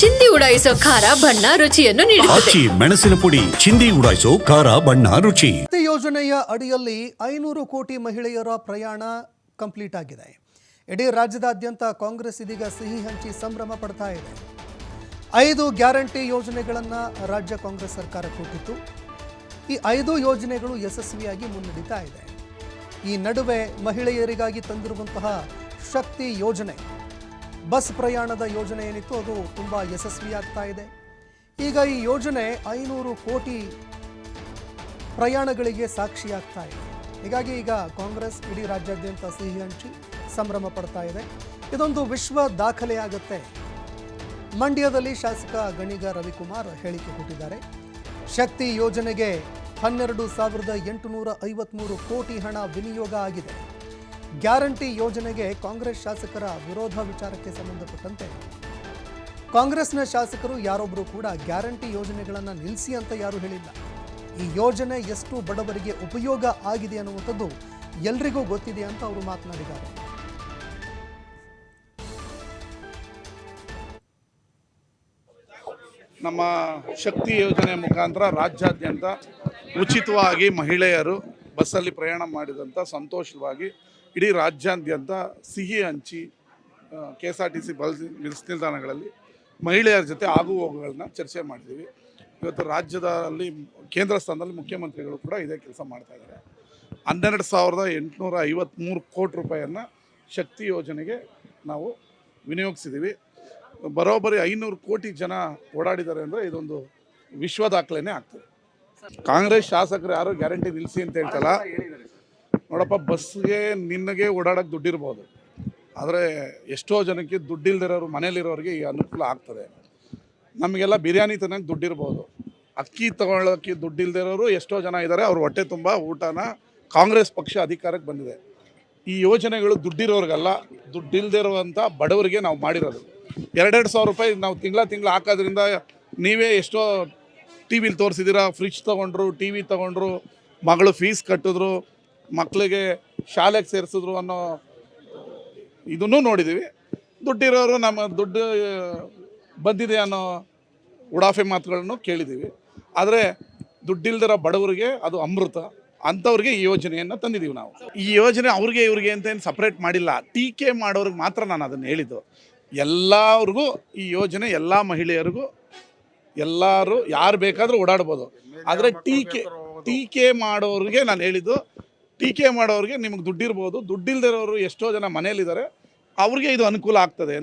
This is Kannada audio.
ಚಿಂದಿ ಉಡಾಯಿಸೋ ಖಾರ ಬಣ್ಣ ರುಚಿಯನ್ನು ನೀಡುತ್ತದೆ. ಆಚಿ ಮೆಣಸಿನ ಪುಡಿ ಚಿಂದಿ ಉಡಾಯಿಸೋ ಖಾರ ಬಣ್ಣ ರುಚಿ. ಶಕ್ತಿ ಯೋಜನೆಯ ಅಡಿಯಲ್ಲಿ ಐನೂರು ಕೋಟಿ ಮಹಿಳೆಯರ ಪ್ರಯಾಣ ಕಂಪ್ಲೀಟ್ ಆಗಿದೆ. ಇಡೀ ರಾಜ್ಯದಾದ್ಯಂತ ಕಾಂಗ್ರೆಸ್ ಇದೀಗ ಸಿಹಿ ಹಂಚಿ ಸಂಭ್ರಮ ಪಡ್ತಾ ಇದೆ. ಐದು ಗ್ಯಾರಂಟಿ ಯೋಜನೆಗಳನ್ನು ರಾಜ್ಯ ಕಾಂಗ್ರೆಸ್ ಸರ್ಕಾರ ಕೊಟ್ಟಿತ್ತು. ಈ ಐದು ಯೋಜನೆಗಳು ಯಶಸ್ವಿಯಾಗಿ ಮುನ್ನಡೀತಾ ಇದೆ. ಈ ನಡುವೆ ಮಹಿಳೆಯರಿಗಾಗಿ ತಂದಿರುವಂತಹ ಶಕ್ತಿ ಯೋಜನೆ ಬಸ್ ಪ್ರಯಾಣದ ಯೋಜನೆ ಏನಿತ್ತು, ಅದು ತುಂಬ ಯಶಸ್ವಿಯಾಗ್ತಾ ಇದೆ. ಈಗ ಈ ಯೋಜನೆ ಐನೂರು ಕೋಟಿ ಪ್ರಯಾಣಗಳಿಗೆ ಸಾಕ್ಷಿಯಾಗ್ತಾ ಇದೆ. ಹೀಗಾಗಿ ಈಗ ಕಾಂಗ್ರೆಸ್, ಇಡೀ ರಾಜ್ಯಾದ್ಯಂತ ಸಿಹಿ ಹಂಚಿ ಸಂಭ್ರಮ ಪಡ್ತಾ ಇದೆ. ಇದೊಂದು ವಿಶ್ವ ದಾಖಲೆಯಾಗುತ್ತೆ ಮಂಡ್ಯದಲ್ಲಿ ಶಾಸಕ ಗಣಿಗ ರವಿಕುಮಾರ್ ಹೇಳಿಕೆ ಕೊಟ್ಟಿದ್ದಾರೆ. ಶಕ್ತಿ ಯೋಜನೆಗೆ ಹನ್ನೆರಡು ಸಾವಿರದ ಎಂಟುನೂರ ಐವತ್ಮೂರು ಕೋಟಿ ಹಣ ವಿನಿಯೋಗ ಆಗಿದೆ. ಗ್ಯಾರಂಟಿ ಯೋಜನೆಗೆ ಕಾಂಗ್ರೆಸ್ ಶಾಸಕರ ವಿರೋಧ ವಿಚಾರಕ್ಕೆ ಸಂಬಂಧಪಟ್ಟಂತೆ ಕಾಂಗ್ರೆಸ್ನ ಶಾಸಕರು ಯಾರೊಬ್ಬರು ಕೂಡ ಗ್ಯಾರಂಟಿ ಯೋಜನೆಗಳನ್ನು ನಿಲ್ಲಿಸಿ ಅಂತ ಯಾರು ಹೇಳಿಲ್ಲ. ಈ ಯೋಜನೆ ಎಷ್ಟು ಬಡವರಿಗೆ ಉಪಯೋಗ ಆಗಿದೆ ಅನ್ನುವಂಥದ್ದು ಎಲ್ರಿಗೂ ಗೊತ್ತಿದೆ ಅಂತ ಅವರು ಮಾತನಾಡಿದ್ದಾರೆ. ನಮ್ಮ ಶಕ್ತಿ ಯೋಜನೆ ಮುಖಾಂತರ ರಾಜ್ಯಾದ್ಯಂತ ಉಚಿತವಾಗಿ ಮಹಿಳೆಯರು ಬಸ್ಸಲ್ಲಿ ಪ್ರಯಾಣ ಮಾಡಿದಂಥ ಸಂತೋಷವಾಗಿ ಇಡೀ ರಾಜ್ಯಾದ್ಯಂತ ಸಿಹಿ ಹಂಚಿ K S R T C bus bus ನಿಲ್ದಾಣಗಳಲ್ಲಿ ಮಹಿಳೆಯರ ಜೊತೆ ಆಗು ಹೋಗುಗಳನ್ನ ಚರ್ಚೆ ಮಾಡಿದ್ದೀವಿ. ಇವತ್ತು ರಾಜ್ಯದಲ್ಲಿ, ಕೇಂದ್ರ ಸ್ಥಾನದಲ್ಲಿ ಮುಖ್ಯಮಂತ್ರಿಗಳು ಕೂಡ ಇದೇ ಕೆಲಸ ಮಾಡ್ತಾ ಇದ್ದಾರೆ. ಹನ್ನೆರಡು ಸಾವಿರದ ಎಂಟುನೂರ ಐವತ್ತ್ಮೂರು ಕೋಟಿ ರೂಪಾಯಿಯನ್ನು ಶಕ್ತಿ ಯೋಜನೆಗೆ ನಾವು ವಿನಿಯೋಗಿಸಿದ್ದೀವಿ. ಬರೋಬ್ಬರಿ ಐನೂರು ಕೋಟಿ ಜನ ಓಡಾಡಿದ್ದಾರೆ ಅಂದರೆ ಇದೊಂದು ವಿಶ್ವ ದಾಖಲೆನೇ ಆಗ್ತದೆ. ಕಾಂಗ್ರೆಸ್ ಶಾಸಕರು ಯಾರು ಗ್ಯಾರಂಟಿ ನಿಲ್ಲಿಸಿ ಅಂತ ಹೇಳ್ತಲ್ಲ? ನೋಡಪ್ಪ, ಬಸ್ಗೆ ನಿನಗೆ ಓಡಾಡೋಕ್ಕೆ ದುಡ್ಡಿರ್ಬೋದು. ಆದರೆ ಎಷ್ಟೋ ಜನಕ್ಕೆ ದುಡ್ಡಿಲ್ದಿರೋರು ಮನೇಲಿರೋರಿಗೆ ಈ ಅನುಕೂಲ ಆಗ್ತದೆ. ನಮಗೆಲ್ಲ ಬಿರಿಯಾನಿ ತಿನ್ನೋಕೆ ದುಡ್ಡಿರ್ಬೋದು. ಅಕ್ಕಿ ತಗೊಳ್ಳೋಕ್ಕೆ ದುಡ್ಡಿಲ್ದಿರೋರು ಎಷ್ಟೋ ಜನ ಇದ್ದಾರೆ ಅವ್ರ ಹೊಟ್ಟೆ ತುಂಬ ಊಟನ ಕಾಂಗ್ರೆಸ್ ಪಕ್ಷ ಅಧಿಕಾರಕ್ಕೆ ಬಂದಿದೆ. ಈ ಯೋಜನೆಗಳು ದುಡ್ಡಿರೋರಿಗಲ್ಲ ದುಡ್ಡಿಲ್ದಿರುವಂಥ ಬಡವರಿಗೆ ನಾವು ಮಾಡಿರೋದು. ಎರಡೆರಡು ಸಾವಿರ ರೂಪಾಯಿ ನಾವು ತಿಂಗಳ ತಿಂಗಳ ಹಾಕೋದ್ರಿಂದ ನೀವೇ ಎಷ್ಟೋ ಟಿ ವಿಲಿ ತೋರಿಸಿದ್ದೀರಾ ಫ್ರಿಜ್ ತೊಗೊಂಡ್ರು ಟಿ ವಿ ತೊಗೊಂಡ್ರು, ಮಗಳು ಫೀಸ್ ಕಟ್ಟಿದ್ರು ಮಕ್ಕಳಿಗೆ ಶಾಲೆಗೆ ಸೇರಿಸಿದ್ರು ಅನ್ನೋ ಇದನ್ನು ನೋಡಿದ್ದೀವಿ ದುಡ್ಡಿರೋರು ನಮ್ಮ ದುಡ್ಡು ಬಂದಿದೆ ಅನ್ನೋ ಉಡಾಫೆ ಮಾತುಗಳನ್ನು ಕೇಳಿದ್ದೀವಿ ಆದರೆ ದುಡ್ಡಿಲ್ದಿರೋ ಬಡವರಿಗೆ ಅದು ಅಮೃತ. ಅಂಥವ್ರಿಗೆ ಈ ಯೋಜನೆಯನ್ನು ತಂದಿದ್ದೀವಿ ನಾವು. ಈ ಯೋಜನೆ ಅವ್ರಿಗೆ, ಇವ್ರಿಗೆ ಅಂತ ಏನು ಸಪ್ರೇಟ್ ಮಾಡಿಲ್ಲ. ಟೀಕೆ ಮಾಡೋರಿಗೆ ಮಾತ್ರ ನಾನು ಅದನ್ನು ಹೇಳಿದ್ದು. ಎಲ್ಲರಿಗೂ ಈ ಯೋಜನೆ ಎಲ್ಲ ಮಹಿಳೆಯರಿಗೂ ಎಲ್ಲರೂ ಯಾರು ಬೇಕಾದರೂ ಓಡಾಡ್ಬೋದು. ಆದರೆ ಟೀಕೆ ಟೀಕೆ ಮಾಡೋರಿಗೆ ನಾನು ಹೇಳಿದ್ದು ಟೀಕೆ ಮಾಡೋರಿಗೆ ನಿಮಗೆ ದುಡ್ಡಿರ್ಬೋದು. ದುಡ್ಡಿಲ್ದಿರೋರು ಎಷ್ಟೋ ಜನ ಮನೇಲಿದ್ದಾರೆ ಅವ್ರಿಗೆ ಇದು ಅನುಕೂಲ ಆಗ್ತದೆ.